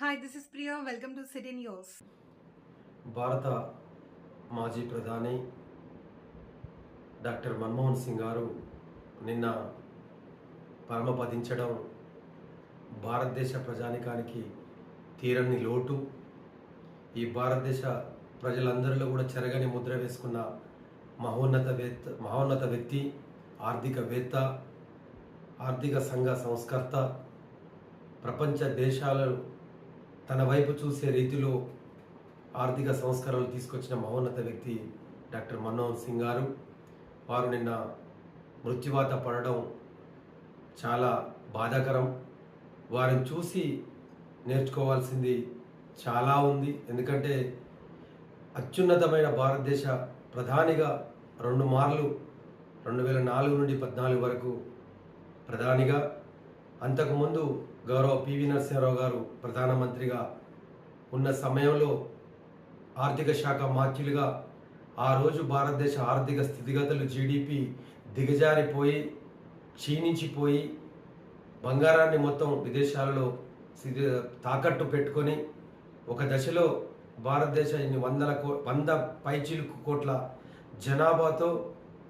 Hi this is Priya welcome to city news భారత మాజీ ప్రధాని డాక్టర్ మన్మోహన్ సింగ్ గారు నిన్న పరమపదించడం భారతదేశ ప్రజానికానికి తీరని లోటు. ఈ భారతదేశ ప్రజలందరిలో కూడా చెరగని ముద్ర వేసుకున్న మహోన్నత వేత్త మహోన్నత వ్యక్తి ఆర్థికవేత్త ఆర్థిక సంఘ సంస్కర్త ప్రపంచ దేశాలను తన వైపు చూసే రీతిలో ఆర్థిక సంస్కరణలు తీసుకొచ్చిన మహోన్నత వ్యక్తి డాక్టర్ మన్మోహన్ సింగ్ గారు. వారు నిన్న మృత్యువాత పడడం చాలా బాధాకరం. వారిని చూసి నేర్చుకోవాల్సింది చాలా ఉంది. ఎందుకంటే అత్యున్నతమైన భారతదేశ ప్రధానిగా రెండు మార్లు రెండు వేల నాలుగు నుండి పద్నాలుగు వరకు ప్రధానిగా. అంతకుముందు గౌరవ పివి నరసింహారావు గారు ప్రధానమంత్రిగా ఉన్న సమయంలో ఆర్థిక శాఖ మాత్యులుగా ఆ రోజు భారతదేశ ఆర్థిక స్థితిగతులు జీడిపి దిగజారిపోయి క్షీణించిపోయి బంగారాన్ని మొత్తం విదేశాలలో స్థితి తాకట్టు పెట్టుకొని ఒక దశలో భారతదేశ ఇన్ని వందల కో వంద పైచిలుకు కోట్ల జనాభాతో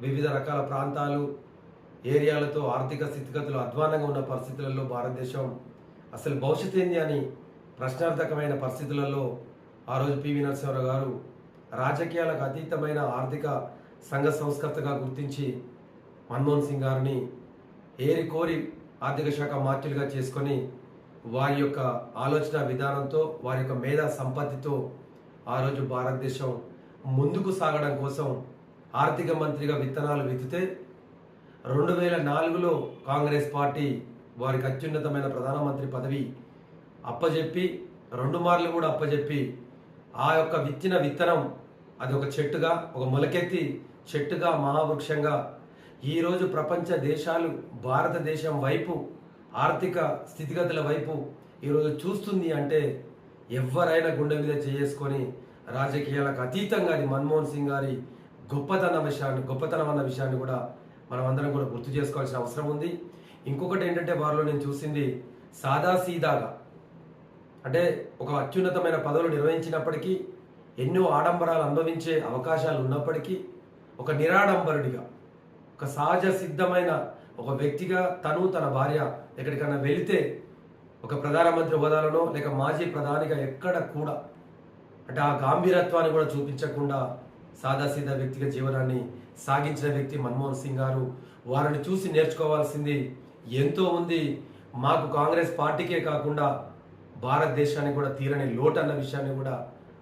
వివిధ రకాల ప్రాంతాలు ఏరియాలతో ఆర్థిక స్థితిగతులు అధ్వానంగా ఉన్న పరిస్థితులలో భారతదేశం అసలు భవిష్యత్ ఏంది అని ప్రశ్నార్థకమైన పరిస్థితులలో ఆ రోజు పివి నరసింహరావు గారు రాజకీయాలకు అతీతమైన ఆర్థిక సంఘ సంస్కర్తగా గుర్తించి మన్మోహన్ సింగ్ గారిని ఏరి కోరి ఆర్థిక శాఖ మార్చులుగా చేసుకొని వారి యొక్క ఆలోచన విధానంతో వారి యొక్క మేధా సంపత్తితో ఆ రోజు భారతదేశం ముందుకు సాగడం కోసం ఆర్థిక మంత్రిగా విత్తనాలు విత్తితే రెండు వేల నాలుగులో కాంగ్రెస్ పార్టీ వారికి అత్యున్నతమైన ప్రధానమంత్రి పదవి అప్పజెప్పి రెండు మార్లు కూడా అప్పజెప్పి ఆ యొక్క విత్తిన విత్తనం అది ఒక చెట్టుగా ఒక మొలకెత్తి చెట్టుగా మహావృక్షంగా ఈరోజు ప్రపంచ దేశాలు భారతదేశం వైపు ఆర్థిక స్థితిగతుల వైపు ఈరోజు చూస్తుంది అంటే ఎవరైనా గుండె మీద చేసుకొని రాజకీయాలకు అతీతంగా అది మన్మోహన్ సింగ్ గారి గొప్పతన విషయాన్ని గొప్పతనం అన్న విషయాన్ని కూడా మనం అందరం కూడా గుర్తు చేసుకోవాల్సిన అవసరం ఉంది. ఇంకొకటి ఏంటంటే వారిలో నేను చూసింది సాదా సీదాగా. అంటే ఒక అత్యున్నతమైన పదవులు నిర్వహించినప్పటికీ ఎన్నో ఆడంబరాలు అనుభవించే అవకాశాలు ఉన్నప్పటికీ ఒక నిరాడంబరుడిగా ఒక సహజ సిద్ధమైన ఒక వ్యక్తిగా తను తన భార్య ఎక్కడికైనా వెళితే ఒక ప్రధానమంత్రి హోదాలోనో లేక మాజీ ప్రధానిగా ఎక్కడ కూడా అంటే ఆ గాంభీరత్వాన్ని కూడా చూపించకుండా సాదాసీదా వ్యక్తిగా జీవనాన్ని సాగించిన వ్యక్తి మన్మోహన్ సింగ్ గారు. వారిని చూసి నేర్చుకోవాల్సింది ఎంతో ఉంది. మాకు కాంగ్రెస్ పార్టీకే కాకుండా భారతదేశానికి కూడా తీరని లోటు అన్న విషయాన్ని కూడా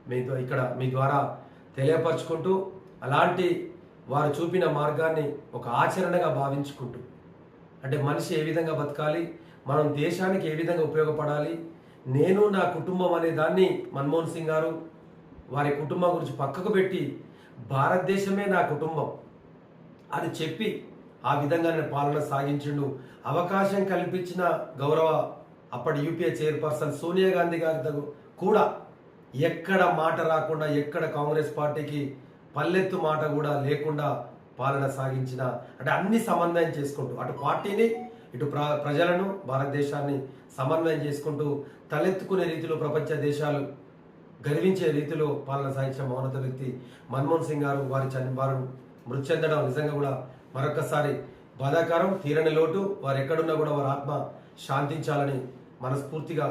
మీతో ఇక్కడ మీ ద్వారా తెలియపరచుకుంటూ అలాంటి వారు చూపిన మార్గాన్ని ఒక ఆచరణగా భావించుకుంటూ. అంటే మనిషి ఏ విధంగా బతకాలి మనం దేశానికి ఏ విధంగా ఉపయోగపడాలి నేను నా కుటుంబం అనే దాన్ని మన్మోహన్ సింగ్ గారు వారి కుటుంబం గురించి పక్కకు పెట్టి భారతదేశమే నా కుటుంబం. అని చెప్పి ఆ విధంగా నేను పాలన సాగించిండు. అవకాశం కల్పించిన గౌరవ అప్పటి యూపీఏ చైర్పర్సన్ సోనియా గాంధీ గారి దగ్గర కూడా ఎక్కడ మాట రాకుండా ఎక్కడ కాంగ్రెస్ పార్టీకి పల్లెత్తు మాట కూడా లేకుండా పాలన సాగించిన అంటే అన్ని సమన్వయం చేసుకుంటూ అటు పార్టీని ఇటు ప్ర ప్రజలను భారతదేశాన్ని సమన్వయం చేసుకుంటూ తలెత్తుకునే రీతిలో ప్రపంచ దేశాలు గర్వించే రీతిలో పాలన సాగించిన మౌనత వ్యక్తి మన్మోహన్ సింగ్ గారు వారి చని వారు మృతి చెందడం నిజంగా కూడా మరొకసారి బాధాకరం. తీరని లోటు వారు ఎక్కడున్నా కూడా వారి ఆత్మ శాంతించాలని మనస్ఫూర్తిగా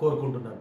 కోరుకుంటున్నాను.